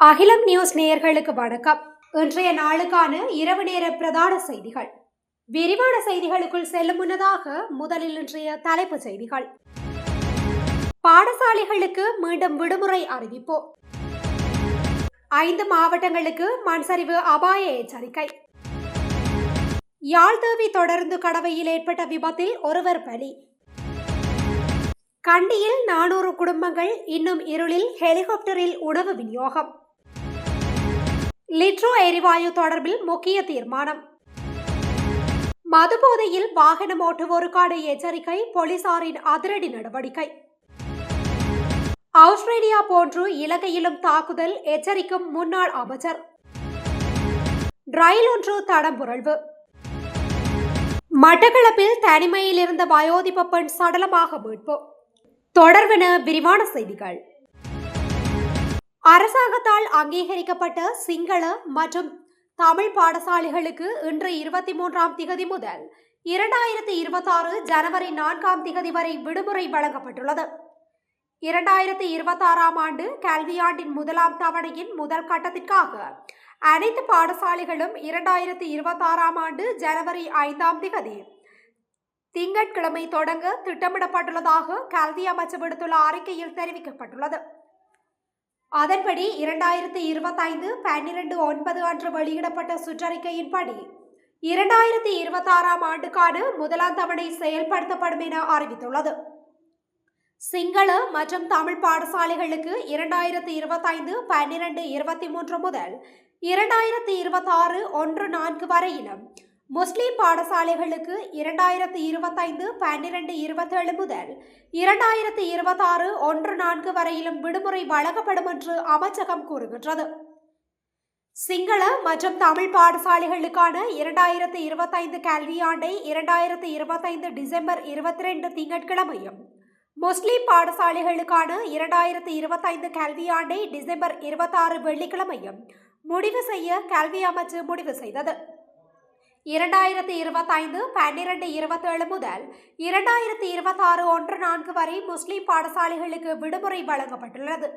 அகிலம் நியூஸ் நேயர்களுக்கு வணக்கம். இன்றைய நாளுக்கான இரவு நேர பிரதான செய்திகள். விரிவான செய்திகளுக்குள் செல்லும் முன்னதாக முதலில் இன்றைய தலைப்புச் செய்திகள். பாடசாலைகளுக்கு மீண்டும் விடுமுறை அறிவிப்பு. ஐந்து மாவட்டங்களுக்கு மண் சரிவு அபாய எச்சரிக்கை. யாழ்தேவி தொடர்ந்து கடவையில் ஏற்பட்ட விபத்தில் ஒருவர் பலி. கண்டியில் நானூறு குடும்பங்கள் இன்னும் இருளில் ஹெலிகாப்டரில் உணவு விநியோகம். லிட்ரோ எரிவாயு தொடர்பில் முக்கிய தீர்மானம். மதுபோதையில் வாகனம் ஓட்டுவோருக்கான எச்சரிக்கை போலீசாரின் அதிரடி நடவடிக்கை. ஆஸ்திரேலியா போன்று இலங்கையிலும் தாக்குதல் எச்சரிக்கும் முன்னாள் அமைச்சர். ரயில் ஒன்று தடம்புரள்வு. மட்டக்களப்பில் தனிமையில் இருந்த வயோதிப பெண் சடலமாக மீட்பு. தொடர்பென விரிவான செய்திகள். அரசாங்கத்தால் அங்கீகரிக்கப்பட்ட சிங்கள மற்றும் தமிழ் பாடசாலைகளுக்கு இன்று இருபத்தி மூன்றாம் திகதி முதல் இரண்டாயிரத்தி இருபத்தாறு ஜனவரி நான்காம் திகதி வரை விடுமுறை வழங்கப்பட்டுள்ளது. இரண்டாயிரத்தி இருபத்தாறாம் ஆண்டு கல்வியாண்டின் முதலாம் தவணையின் முதல் கட்டத்திற்காக அனைத்து பாடசாலைகளும் இரண்டாயிரத்தி இருபத்தாறாம் ஆண்டு ஜனவரி ஐந்தாம் திகதி திங்கட்கிழமை தொடங்க திட்டமிடப்பட்டுள்ளதாக கல்வி அமைச்சு விடுத்துள்ள அறிக்கையில் தெரிவிக்கப்பட்டுள்ளது. அதன்படி இரண்டாயிரத்தி இருபத்தைந்து பன்னிரண்டு ஒன்பது அன்று வெளியிடப்பட்ட சுற்றறிக்கையின்படி இரண்டாயிரத்தி இருபத்தாறாம் ஆண்டுக்கான முதலாம் தவணை செயல்படுத்தப்படும் என அறிவித்துள்ளது. சிங்கள மற்றும் தமிழ் பாடசாலைகளுக்கு இரண்டாயிரத்தி இருபத்தைந்து பன்னிரண்டு இருபத்தி மூன்று முதல் இரண்டாயிரத்தி இருபத்தாறு ஒன்று நான்கு வரையிலும் முஸ்லிம் பாடசாலைகளுக்கு இரண்டாயிரத்து இருபத்தைந்து பன்னிரண்டு இருபத்தேழு முதல் இரண்டாயிரத்து இருபத்தாறு ஒன்று நான்கு வரையிலும் விடுமுறை வழங்கப்படும் என்று அமைச்சகம் கூறுகின்றது. சிங்கள மற்றும் தமிழ் பாடசாலைகளுக்கான இரண்டாயிரத்து இருபத்தைந்து கல்வியாண்டை இரண்டாயிரத்து இருபத்தைந்து டிசம்பர் இருபத்தி ரெண்டு திங்கட்கிழமையும் முஸ்லிம் பாடசாலைகளுக்கான இரண்டாயிரத்து இருபத்தைந்து கல்வியாண்டை டிசம்பர் இருபத்தாறு வெள்ளிக்கிழமையும் முடிவு செய்ய கல்வி அமைச்சு முடிவு செய்தது. இரண்டாயிரத்தி இருபத்தைந்து பன்னிரண்டு இருபத்தேழு முதல் இரண்டாயிரத்தி இருபத்தாறு ஒன்று நான்கு வரை முஸ்லிம் பாடசாலைகளுக்கு விடுமுறை வழங்கப்பட்டுள்ளது.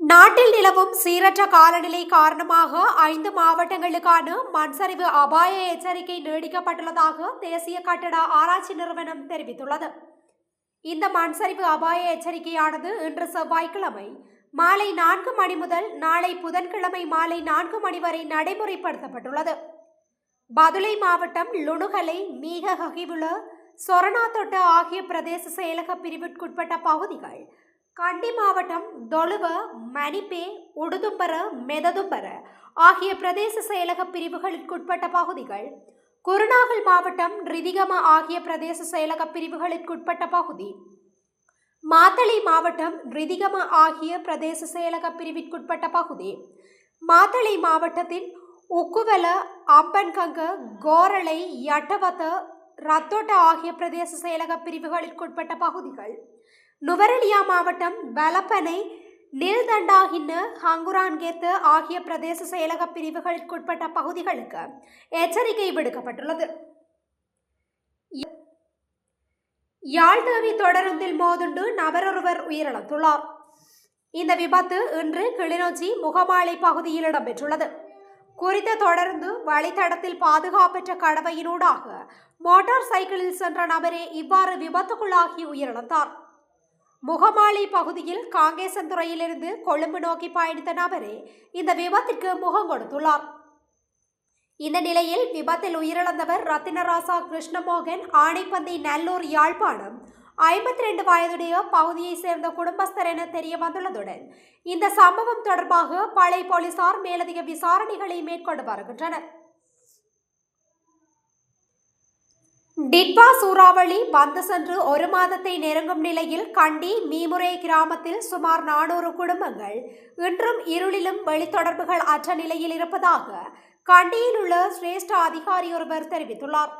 நாட்டில் நிலவும் சீரற்ற காலநிலை காரணமாக ஐந்து மாவட்டங்களுக்கான மண்சரிவு அபாய எச்சரிக்கை நீடிக்கப்பட்டுள்ளதாக தேசிய கட்டட ஆராய்ச்சி நிறுவனம் தெரிவித்துள்ளது. இந்த மண்சரிவு அபாய எச்சரிக்கையானது இன்று செவ்வாய்க்கிழமை மாலை நான்கு மணி முதல் நாளை புதன்கிழமை மாலை நான்கு மணி வரை நடைமுறைப்படுத்தப்பட்டுள்ளது. பதுளை மாவட்டம் லுணுகலை மீக ஹகிவுல சொரணாத்தொட்டு ஆகிய பிரதேச செயலக பிரிவிற்குட்பட்ட பகுதிகள் கண்டி மாவட்டம் தொழுவ மணிப்பே உடுதும்பர மெததும்பர ஆகிய பிரதேச செயலக பிரிவுகளுக்குட்பட்ட பகுதிகள் குருநாகல் மாவட்டம் ரிதிகம ஆகிய பிரதேச செயலக பிரிவுகளுக்குட்பட்ட பகுதி மாத்தளை மாவட்டம் ரிதிகம ஆகிய பிரதேச செயலக பிரிவிற்குட்பட்ட பகுதி. மாத்தளை மாவட்டத்தின் உக்குவல அம்பன்கங்க கோரளை யட்டவத ரத்தோட்ட ஆகிய பிரதேச செயலக பிரிவுகளிற்குட்பட்ட பகுதிகள். நுவரெலியா மாவட்டம் வலப்பனை நில்தண்டாகின்னு ஹங்குரான்கேத்து ஆகிய பிரதேச செயலக பிரிவுகளுக்குட்பட்ட பகுதிகளுக்கு எச்சரிக்கை விடுக்கப்பட்டுள்ளது. யாழ்தேவி தொடருந்தில் மோதுண்டு நபரொருவர் உயிரிழந்துள்ளார். இந்த விபத்து இன்று கிளிநொச்சி முகமாலை பகுதியில் இடம்பெற்றுள்ளது. குறித்த தொடர்ந்து வழித்தடத்தில் பாதுகாப்பற்ற கடவையினூடாக மோட்டார் சைக்கிளில் சென்ற நபரே இவ்வாறு விபத்துக்குள்ளாகி உயிரிழந்தார். முகமாலை பகுதியில் காங்கேசன் துறையிலிருந்து கொழும்பு நோக்கி பயணித்த நபரே இந்த விபத்திற்கு முகம் கொடுத்துள்ளார். இந்த நிலையில் விபத்தில் உயிரிழந்தவர் ரத்தினராசா கிருஷ்ணமோகன் ஆணைப்பந்தி நல்லூர் யாழ்ப்பாணம். ஐம்பத்தி ரெண்டு வயதுடைய பகுதியைச் சேர்ந்த குடும்பஸ்தர் என தெரிய வந்துள்ளதுடன் இந்த சம்பவம் தொடர்பாக பழைய போலீசார் மேலதிக விசாரணைகளை மேற்கொண்டு வருகின்றனர். டிட்வா சூறாவளி வந்து சென்று ஒரு மாதத்தை நெருங்கும் நிலையில் கண்டி மீமுறை கிராமத்தில் சுமார் நானூறு குடும்பங்கள் இன்றும் இருளிலும் வெளித்தொடர்புகள் அற்ற நிலையில் இருப்பதாக கண்டியில் உள்ள சிரேஷ்ட அதிகாரி ஒருவர் தெரிவித்துள்ளார்.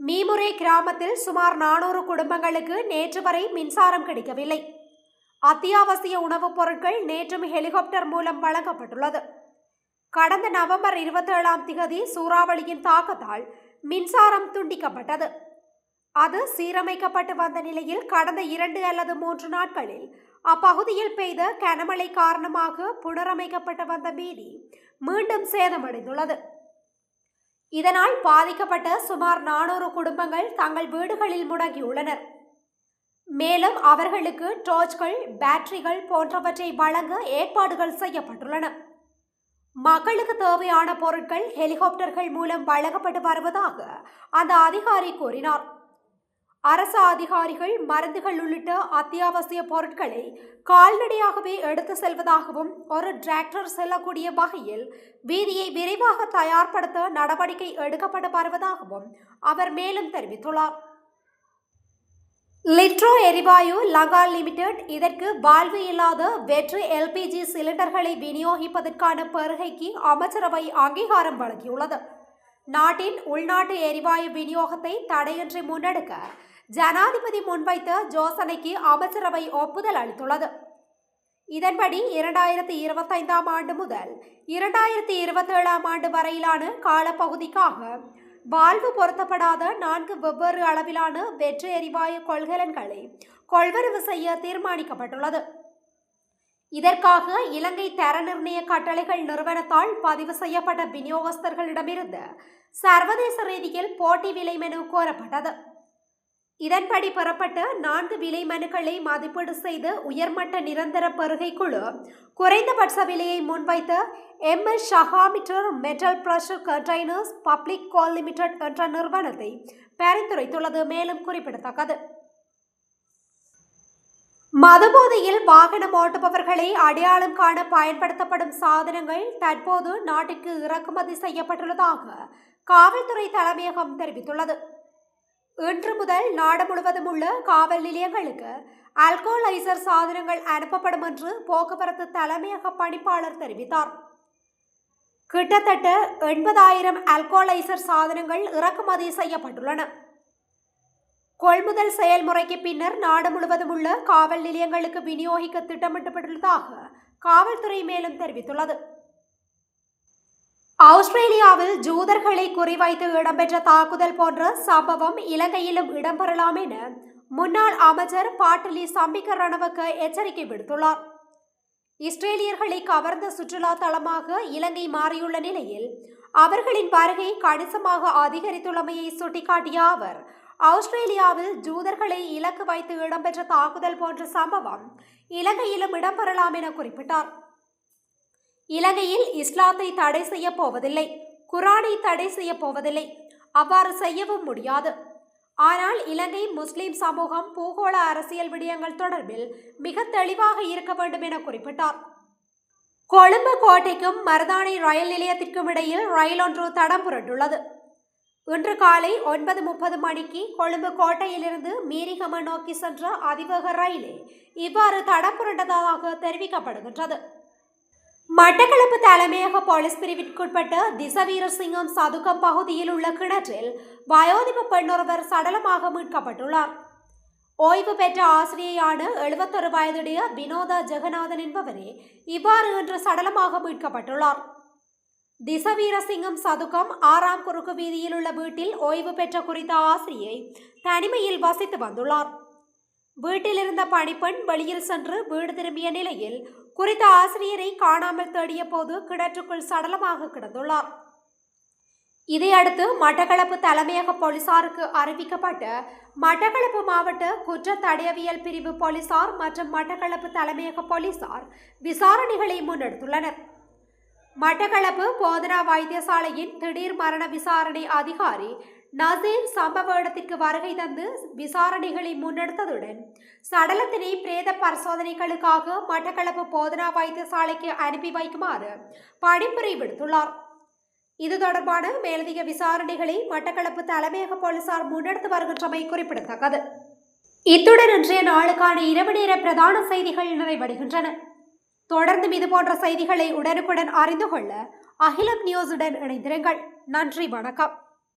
மீமுறை கிராமத்தில் சுமார் நானூறு குடும்பங்களுக்கு நேற்று வரை மின்சாரம் கிடைக்கவில்லை. அத்தியாவசிய உணவுப் பொருட்கள் நேற்றும் ஹெலிகாப்டர் மூலம் வழங்கப்பட்டுள்ளது. கடந்த நவம்பர் இருபத்தேழாம் திகதி சூறாவளியின் தாக்கத்தால் மின்சாரம் துண்டிக்கப்பட்டது. அது சீரமைக்கப்பட்டு வந்த நிலையில் கடந்த இரண்டு அல்லது மூன்று நாட்களில் அப்பகுதியில் பெய்த கனமழை காரணமாக புனரமைக்கப்பட்டு வந்த வீதி மீண்டும் சேதமடைந்துள்ளது. இதனால் பாதிக்கப்பட்ட சுமார் நானூறு குடும்பங்கள் தங்கள் வீடுகளில் முடங்கியுள்ளனர். மேலும் அவர்களுக்கு டார்ச்கள் பேட்டரிகள் போன்றவற்றை வழங்க ஏற்பாடுகள் செய்யப்பட்டுள்ளன. மக்களுக்கு தேவையான பொருட்கள் ஹெலிகாப்டர்கள் மூலம் வழங்கப்பட்டு வருவதாக அந்த அதிகாரி கூறினார். அரசு அதிகாரிகள் மருந்துகள் உள்ளிட்ட அத்தியாவசிய பொருட்களை கால்நடையாகவே எடுத்து செல்வதாகவும் ஒரு டிராக்டர் செல்லக்கூடிய வகையில் வீதியை விரைவாக தயார்படுத்த நடவடிக்கை எடுக்கப்பட்டு வருவதாகவும் அவர் மேலும் தெரிவித்துள்ளார். லிட்ரோ எரிவாயு லகா லிமிடெட் இதற்கு வாழ்வு இல்லாத வெற்று எல்பிஜி சிலிண்டர்களை விநியோகிப்பதற்கான பெருகைக்கு அமைச்சரவை அங்கீகாரம் வழங்கியுள்ளது. நாட்டின் உள்நாட்டு எரிவாயு விநியோகத்தை தடையின்றி முன்னெடுக்க ஜனாதிபதி முன்வைத்த யோசனைக்கு அமைச்சரவை ஒப்புதல் அளித்துள்ளது. இதன்படி இரண்டாயிரத்தி இருபத்தைந்தாம் ஆண்டு முதல் இரண்டாயிரத்தி இருபத்தேழாம் ஆண்டு வரையிலான காலப்பகுதிக்காக வாழ்வு பொருத்தப்படாத நான்கு வெவ்வேறு அளவிலான வெற்று எரிவாயு கொள்கலன்களை கொள்வரவு செய்ய தீர்மானிக்கப்பட்டுள்ளது. இதற்காக இலங்கை தர நிர்ணய கட்டளைகள் நிறுவனத்தால் பதிவு செய்யப்பட்ட விநியோகஸ்தர்களிடமிருந்து சர்வதேச ரீதியில் போட்டி விலை மெனு கோரப்பட்டது. இதன்படி பெறப்பட்ட நான்கு விலை மனுக்களை மதிப்பீடு செய்து உயர்மட்ட நிரந்தர பருகை குழு குறைந்தபட்ச விலையை முன்வைத்த எம் எஸ் ஷஹாமிட்டர் மெட்டல் பிரஷர் கண்டெய்னர்ஸ் பப்ளிக் கால் லிமிடெட் என்ற நிறுவனத்தை பரிந்துரைத்துள்ளது. மேலும் குறிப்பிடத்தக்கது. மதுபோதையில் வாகனம் ஓட்டுபவர்களை அடையாளம் காண பயன்படுத்தப்படும் சாதனங்கள் தற்போது நாட்டிற்கு இறக்குமதி செய்யப்பட்டுள்ளதாக காவல்துறை தலைமையகம் தெரிவித்துள்ளது. இன்று முதல் நாடு முழுவதும் உள்ள காவல் நிலையங்களுக்கு அல்கோலைசர் சாதனங்கள் அனுப்பப்படும் என்று போக்குவரத்து தலைமையக பணிப்பாளர் தெரிவித்தார். கிட்டத்தட்ட எண்பதாயிரம் அல்கோலைசர் சாதனங்கள் இறக்குமதி செய்யப்பட்டுள்ளன. கொள்முதல் செயல்முறைக்கு பின்னர் நாடு முழுவதும் உள்ள காவல் நிலையங்களுக்கு விநியோகிக்க திட்டமிட்டப்பட்டுள்ளதாக காவல்துறை மேலும் தெரிவித்துள்ளது. ஆஸ்திரேலியாவில் ஜூதர்களை குறிவைத்து இடம்பெற்ற தாக்குதல் போன்ற சம்பவம் இலங்கையிலும் இடம்பெறலாம் என முன்னாள் அமைச்சர் பாட்டலி சம்பிக்க ரணவுக்கு எச்சரிக்கை விடுத்துள்ளார். இஸ்ரேலியர்களை கவர்ந்த சுற்றுலா தலமாக இலங்கை மாறியுள்ள நிலையில் அவர்களின் வருகை கணிசமாக அதிகரித்துள்ளமையை சுட்டிக்காட்டிய அவர் ஆஸ்திரேலியாவில் ஜூதர்களை இலக்கு வைத்து இடம்பெற்ற தாக்குதல் போன்ற சம்பவம் இலங்கையிலும் இடம்பெறலாம் என குறிப்பிட்டார். இலங்கையில் இஸ்லாத்தை தடை செய்ய போவதில்லை குரானை தடை செய்ய போவதில்லை அவ்வாறு செய்யவும் முடியாது. ஆனால் இலங்கை முஸ்லிம் சமூகம் பூகோள அரசியல் விடயங்கள் தொடர்பில் மிக தெளிவாக இருக்க வேண்டும் என குறிப்பிட்டார். கொழும்பு கோட்டைக்கும் மருதானை ரயில் நிலையத்திற்கும் இடையில் ரயில் ஒன்று தடம் புரண்டுள்ளது. இன்று காலை ஒன்பது முப்பது மணிக்கு கொழும்பு கோட்டையிலிருந்து மீரிகம நோக்கி சென்ற அதிவேக ரயிலே இவ்வாறு தடம் புரண்டதாக தெரிவிக்கப்படுகின்றது. மட்டக்களப்பு தலைமையக போலீஸ் பிரிவிற்குட்பட்ட திசவீரசிங்கம் சதுக்கம் பகுதியில் உள்ள கிணற்றில் வயோதிப பெண்ணொருவர் சடலமாக மீட்கப்பட்டுள்ளார். ஓய்வு பெற்ற ஆசிரியையான எழுபத்தொரு வயதுடைய வினோதா ஜெகநாதன் என்பவரே இவ்வாறு இன்று சடலமாக மீட்கப்பட்டுள்ளார். திசவீரசிங்கம் சதுக்கம் ஆறாம் குறுக்கு வீதியில் உள்ள வீட்டில் ஓய்வு பெற்ற குறித்த ஆசிரியை தனிமையில் வசித்து வந்துள்ளார். வீட்டில் இருந்த பணிப்பெண் வெளியில் சென்று வீடு திரும்பிய நிலையில் குறித்த ஆசிரியரை காணாமல் தேடிய போது கிணற்றுக்குள் சடலமாக கிடந்துள்ளார். இதையடுத்து மட்டக்களப்பு தலைமையக போலீசாருக்கு அறிவிக்கப்பட்ட மட்டக்களப்பு மாவட்ட குற்ற தடயவியல் பிரிவு போலீசார் மற்றும் மட்டக்களப்பு தலைமையக போலீசார் விசாரணைகளை முன்னெடுத்துள்ளனர். மட்டக்களப்பு போதனா வைத்தியசாலையின் திடீர் மரண விசாரணை அதிகாரி நசீர் சம்பவ இடத்திற்கு வருகை தந்து விசாரணைகளை முன்னெடுத்ததுடன் சடலத்தினை பிரேத பரிசோதனைகளுக்காக மட்டக்களப்பு போதனா வைத்தியசாலைக்கு அனுப்பி வைக்குமாறு பணிப்புரை விடுத்துள்ளார். இது தொடர்பான மேலதிக விசாரணைகளை மட்டக்களப்பு தலைமையக போலீசார் முன்னெடுத்து வருகின்றமை குறிப்பிடத்தக்கது. இத்துடன் இன்றைய நாளுக்கான இரவு நேர பிரதான செய்திகள் நிறைவடைகின்றன. தொடர்ந்தும் இதுபோன்ற செய்திகளை உடனுக்குடன் அறிந்து கொள்ள அகிலம் நியூஸுடன் இணைந்திருங்கள். நன்றி வணக்கம்.